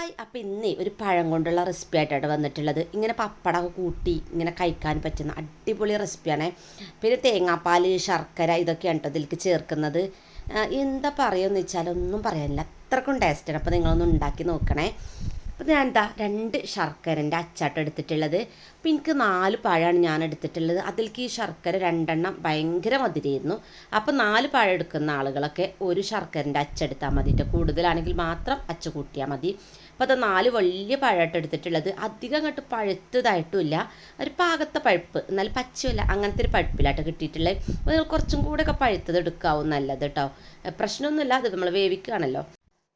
Hi അപ്പം ഇന്നേ ഒരു പഴം കൊണ്ടുള്ള റെസിപ്പി ആയിട്ടാണ് വന്നിട്ടുള്ളത്. ഇങ്ങനെ പപ്പടമൊക്കെ കൂട്ടി ഇങ്ങനെ കഴിക്കാൻ പറ്റുന്ന അടിപൊളി റെസിപ്പിയാണ് പിന്നെ തേങ്ങാപ്പാൽ ശർക്കര ഇതൊക്കെയാണ് കേട്ടോ ഇതിലേക്ക് ചേർക്കുന്നത്. എന്താ പറയുമെന്ന് വെച്ചാൽ ഒന്നും പറയാനില്ല. അത്രക്കും ടേസ്റ്റാണ് അപ്പോൾ നിങ്ങളൊന്ന് ഉണ്ടാക്കി നോക്കണേ. അപ്പോൾ ഞാൻ എന്താ രണ്ട് ശർക്കരന്റെ അച്ചാട്ടം എടുത്തിട്ടുള്ളത്. അപ്പോൾ എനിക്ക് നാല് പഴമാണ് ഞാൻ എടുത്തിട്ടുള്ളത്. അതിലേക്ക് ഈ ശർക്കര രണ്ടെണ്ണം ഭയങ്കര മധുരമായിരുന്നു അപ്പോൾ നാല് പഴം എടുക്കുന്ന ആളുകളൊക്കെ ഒരു ശർക്കരന്റെ അച്ചെടുത്താൽ മതി. ട്ടോ. കൂടുതലാണെങ്കിൽ മാത്രം അച്ച കൂട്ടിയാൽ മതി. അപ്പോൾ അത് നാല് വലിയ പഴമായിട്ട് എടുത്തിട്ടുള്ളത്. അധികം അങ്ങോട്ട് പഴുത്തതായിട്ടുമില്ല ഒരു പാകത്തെ പഴുപ്പ് എന്നാൽ പച്ചയല്ല അങ്ങനത്തെ ഒരു പഴുപ്പിലായിട്ട് കിട്ടിയിട്ടുള്ളത്. നിങ്ങൾ കുറച്ചും കൂടെയൊക്കെ പഴുത്തത് എടുക്കാവും നല്ലത് കേട്ടോ. പ്രശ്നമൊന്നുമില്ല. അത് നമ്മൾ വേവിക്കുകയാണല്ലോ.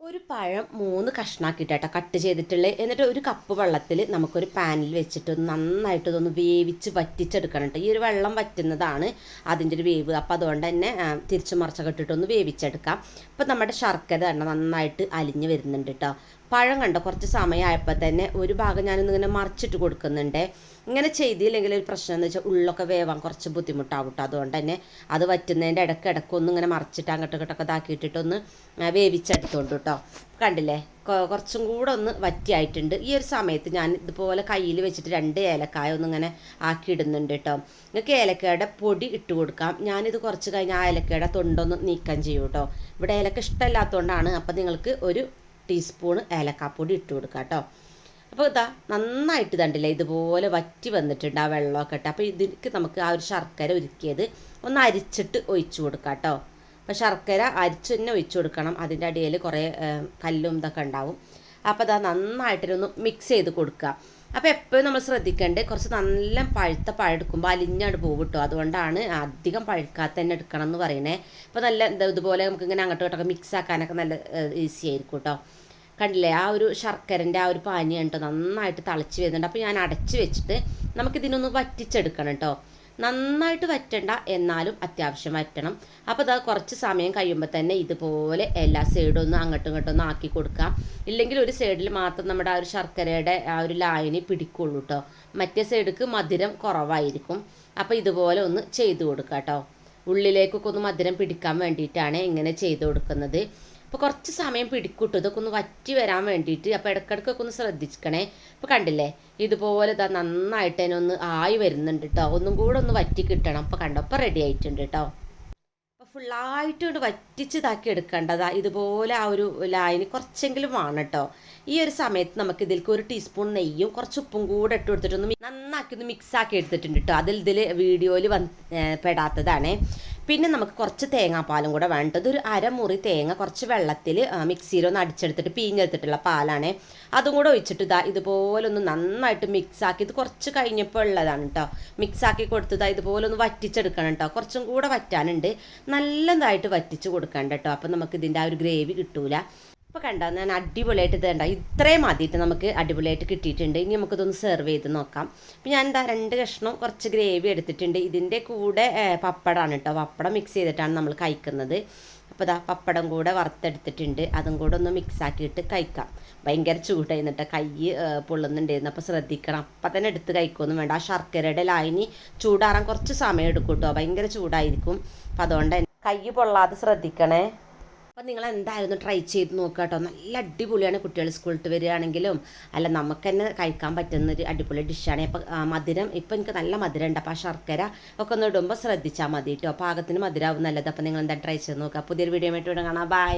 ഒരു പഴം മൂന്ന് കഷ്ണാക്കിയിട്ടാട്ടോ കട്ട് ചെയ്തിട്ടുള്ള. എന്നിട്ട് ഒരു കപ്പ് വെള്ളത്തിൽ നമുക്കൊരു പാനിൽ വെച്ചിട്ട് നന്നായിട്ട് ഇതൊന്ന് വേവിച്ച് വറ്റിച്ചെടുക്കണം ഈ ഒരു വെള്ളം വറ്റുന്നതാണ് അതിന്റെ ഒരു വേവ്. അപ്പോൾ അതുകൊണ്ട് തന്നെ തിരിച്ച് മറിച്ചൊക്കെ ഇട്ടിട്ടൊന്ന് വേവിച്ചെടുക്കാം. അപ്പോൾ നമ്മുടെ ശർക്കര തന്നെ നന്നായിട്ട് അലിഞ്ഞ് വരുന്നുണ്ട് കേട്ടോ പഴം കണ്ടോ കുറച്ച് സമയമായപ്പോൾ തന്നെ ഒരു ഭാഗം ഞാനൊന്ന് ഇങ്ങനെ മറിച്ചിട്ട് കൊടുക്കുന്നുണ്ട്. ഇങ്ങനെ ചെയ്തില്ലെങ്കിൽ ഒരു പ്രശ്നം എന്ന് വെച്ചാൽ ഉള്ളൊക്കെ വേവാൻ കുറച്ച് ബുദ്ധിമുട്ടാവും കേട്ടോ അതുകൊണ്ട് തന്നെ അത് വറ്റുന്നതിന്റെ ഇടയ്ക്ക് ഇടയ്ക്ക് ഒന്ന് ഇങ്ങനെ മറിച്ചിട്ട് അങ്ങോട്ട് ഇങ്ങോട്ടൊക്കെ ഇതാക്കിയിട്ടിട്ടൊന്ന് വേവിച്ചെടുത്തോണ്ട് കേട്ടോ കണ്ടില്ലേ? കുറച്ചും കൂടെ ഒന്ന് വറ്റിയായിട്ടുണ്ട്. ഈ ഒരു സമയത്ത് ഞാൻ ഇതുപോലെ കയ്യിൽ വെച്ചിട്ട് രണ്ട് ഏലക്കായ ഒന്ന് ഇങ്ങനെ ആക്കി ഇടുന്നുണ്ട് കേട്ടോ നിങ്ങൾക്ക് ഏലക്കയുടെ പൊടി ഇട്ട് കൊടുക്കാം. ഞാനിത് കുറച്ച് കഴിഞ്ഞ് ആ ഏലക്കയുടെ തൊണ്ടൊന്ന് നീക്കം ചെയ്യും കേട്ടോ ഇവിടെ ഏലക്ക ഇഷ്ടമല്ലാത്തതുകൊണ്ടാണ് അപ്പം നിങ്ങൾക്ക് ഒരു ടീസ്പൂൺ ഏലക്കാപ്പൊടി ഇട്ട് കൊടുക്കാം കേട്ടോ അപ്പോൾ ഇതാ നന്നായിട്ട് ഇതണ്ടില്ലേ ഇതുപോലെ വറ്റി വന്നിട്ടുണ്ട് ആ വെള്ളമൊക്കെ ഇട്ട്. അപ്പോൾ ഇതിലേക്ക് നമുക്ക് ആ ഒരു ശർക്കര ഒരുക്കിയത് ഒന്ന് അരിച്ചിട്ട് ഒഴിച്ചു കൊടുക്കാം കേട്ടോ അപ്പോൾ ശർക്കര അരിച്ച് തന്നെ ഒഴിച്ചു കൊടുക്കണം. അതിന്റെ അടിയിൽ കുറേ കല്ലും ഇതൊക്കെ ഉണ്ടാവും. അപ്പോൾ അത് നന്നായിട്ടൊന്ന് മിക്സ് ചെയ്ത് കൊടുക്കുക. അപ്പോൾ എപ്പോഴും നമ്മൾ ശ്രദ്ധിക്കേണ്ടത് കുറച്ച് നല്ല പഴുത്ത പഴം എടുക്കുമ്പോൾ അലിഞ്ഞാണ്ട് പോകും കിട്ടും അതുകൊണ്ടാണ് അധികം പഴുക്കാത്ത തന്നെ എടുക്കണം എന്ന് പറയണേ അപ്പോൾ നല്ല ഇതുപോലെ നമുക്ക് ഇങ്ങനെ അങ്ങോട്ടും ഇങ്ങോട്ടൊക്കെ മിക്സ് ആക്കാനൊക്കെ നല്ല ഈസി ആയിരിക്കും കേട്ടോ കണ്ടില്ലേ? ആ ഒരു ശർക്കരന്റെ ആ ഒരു പാനീയം കേട്ടോ നന്നായിട്ട് തിളച്ച് വരുന്നുണ്ട്. അപ്പോൾ ഞാൻ അടച്ച് വെച്ചിട്ട് നമുക്കിതിനൊന്ന് വറ്റിച്ചെടുക്കണം കേട്ടോ നന്നായിട്ട് വറ്റണ്ട എന്നാലും അത്യാവശ്യം വറ്റണം. അപ്പോൾ അത് കുറച്ച് സമയം കഴിയുമ്പോൾ തന്നെ ഇതുപോലെ എല്ലാ സൈഡും ഒന്ന് അങ്ങോട്ടും ഇങ്ങോട്ടും ഒന്ന് ആക്കി കൊടുക്കാം. ഇല്ലെങ്കിൽ ഒരു സൈഡിൽ മാത്രം നമ്മുടെ ആ ഒരു ശർക്കരയുടെ ആ ഒരു ലായനി പിടിക്കുള്ളൂ കേട്ടോ മറ്റേ സൈഡിക്ക് മധുരം കുറവായിരിക്കും. അപ്പോൾ ഇതുപോലെ ഒന്ന് ചെയ്തു കൊടുക്കാം കേട്ടോ ഉള്ളിലേക്കൊക്കെ ഒന്ന് മധുരം പിടിക്കാൻ വേണ്ടിയിട്ടാണ് ഇങ്ങനെ ചെയ്തു കൊടുക്കുന്നത്. അപ്പോൾ കുറച്ച് സമയം പിടിക്കൂട്ടോ. ഇതൊക്കെ ഒന്ന് വറ്റി വരാൻ വേണ്ടിയിട്ട് അപ്പോൾ ഇടയ്ക്കിടയ്ക്കൊക്കെ ഒന്ന് ശ്രദ്ധിക്കണേ ഇപ്പോൾ കണ്ടില്ലേ? ഇതുപോലെ ഇതാ നന്നായിട്ട് തന്നെ ഒന്ന് ആയി വരുന്നുണ്ട് കേട്ടോ ഒന്നും കൂടെ ഒന്ന് വറ്റി കിട്ടണം. അപ്പോൾ കണ്ടപ്പോൾ റെഡി ആയിട്ടുണ്ട് കേട്ടോ അപ്പോൾ ഫുള്ളായിട്ട് കൊണ്ട് വറ്റിച്ച് ഇതാക്കി എടുക്കേണ്ടതാ. ഇതുപോലെ ആ ഒരു ലായനി കുറച്ചെങ്കിലും വേണം കേട്ടോ ഈ ഒരു സമയത്ത് നമുക്ക് ഇതിലേക്ക് ഒരു ടീസ്പൂൺ നെയ്യും കുറച്ച് ഉപ്പും കൂടെ ഇട്ട് കൊടുത്തിട്ടൊന്ന് നന്നാക്കി ഒന്ന് മിക്സ് ആക്കി എടുത്തിട്ടുണ്ട് കേട്ടോ അതിൽ ഇതിൽ വീഡിയോയിൽ വന്ന് പെടാത്തതാണ്. പിന്നെ നമുക്ക് കുറച്ച് തേങ്ങാപ്പാലും കൂടെ വേണ്ടത് ഒരു അരമുറി തേങ്ങ കുറച്ച് വെള്ളത്തിൽ മിക്സിയിൽ ഒന്ന് അടിച്ചെടുത്തിട്ട് പീഞ്ഞെടുത്തിട്ടുള്ള പാലാണ്. അതും കൂടെ ഒഴിച്ചിട്ട് ഇതാ ഇതുപോലെ ഒന്ന് നന്നായിട്ട് മിക്സ് ആക്കി ഇത് കുറച്ച് കഴിഞ്ഞപ്പോൾ ഉള്ളതാണ് കേട്ടോ മിക്സ് ആക്കി കൊടുത്തതാ ഇതുപോലെ ഒന്ന് വറ്റിച്ചെടുക്കണം കേട്ടോ കുറച്ചും കൂടെ വറ്റാനുണ്ട്. നല്ലതായിട്ട് വറ്റിച്ച് കൊടുക്കണ്ട കേട്ടോ അപ്പം നമുക്ക് ഇതിന്റെ ആ ഒരു ഗ്രേവി കിട്ടൂല. അപ്പോൾ കണ്ടോ ഞാൻ അടിപൊളിയായിട്ട് ഇത് കണ്ടോ. ഇത്രയും മതിയിട്ട് നമുക്ക് അടിപൊളിയായിട്ട് കിട്ടിയിട്ടുണ്ട്. ഇനി നമുക്കിതൊന്ന് സെർവ് ചെയ്ത് നോക്കാം. അപ്പൊ ഞാൻ എന്താ രണ്ട് കഷ്ണം കുറച്ച് ഗ്രേവി എടുത്തിട്ടുണ്ട്. ഇതിന്റെ കൂടെ പപ്പടമാണ് കേട്ടോ പപ്പടം മിക്സ് ചെയ്തിട്ടാണ് നമ്മൾ കഴിക്കുന്നത്. അപ്പോൾ ഇതാ പപ്പടം കൂടെ വറുത്തെടുത്തിട്ടുണ്ട്. അതും കൂടെ ഒന്ന് മിക്സ് ആക്കിയിട്ട് കഴിക്കാം. ഭയങ്കര ചൂടായിരുന്നിട്ട് കൈ പൊള്ളുന്നുണ്ടായിരുന്നു. അപ്പോൾ ശ്രദ്ധിക്കണം. അപ്പം തന്നെ എടുത്ത് കഴിക്കൊന്നും വേണ്ട. ആ ശർക്കരയുടെ ലായനി ചൂടാറാൻ കുറച്ച് സമയം എടുക്കും കേട്ടോ ഭയങ്കര ചൂടായിരിക്കും. അപ്പം അതുകൊണ്ട് കൈ പൊള്ളാതെ ശ്രദ്ധിക്കണേ. അപ്പം നിങ്ങൾ എന്തായാലും ട്രൈ ചെയ്ത് നോക്കുക കേട്ടോ നല്ല അടിപൊളിയാണ് കുട്ടികൾ സ്കൂളിൽ വിട്ട് വരികയാണെങ്കിലും. അല്ല നമുക്ക് തന്നെ കഴിക്കാൻ പറ്റുന്ന ഒരു അടിപൊളി ഡിഷാണ് അപ്പം മധുരം ഇപ്പം എനിക്ക് നല്ല മധുരം ഉണ്ട് അപ്പോൾ ആ ശർക്കര ഒക്കെ ഒന്ന് ഇടുമ്പോൾ ശ്രദ്ധിച്ചാൽ മതി കേട്ടോ പാകത്തിന് മധുരമാവും നല്ലത്. അപ്പം നിങ്ങൾ എന്താ ട്രൈ ചെയ്ത് നോക്കുക പുതിയൊരു വീഡിയോ ആയിട്ട് ഇവിടെ കാണാം. ബൈ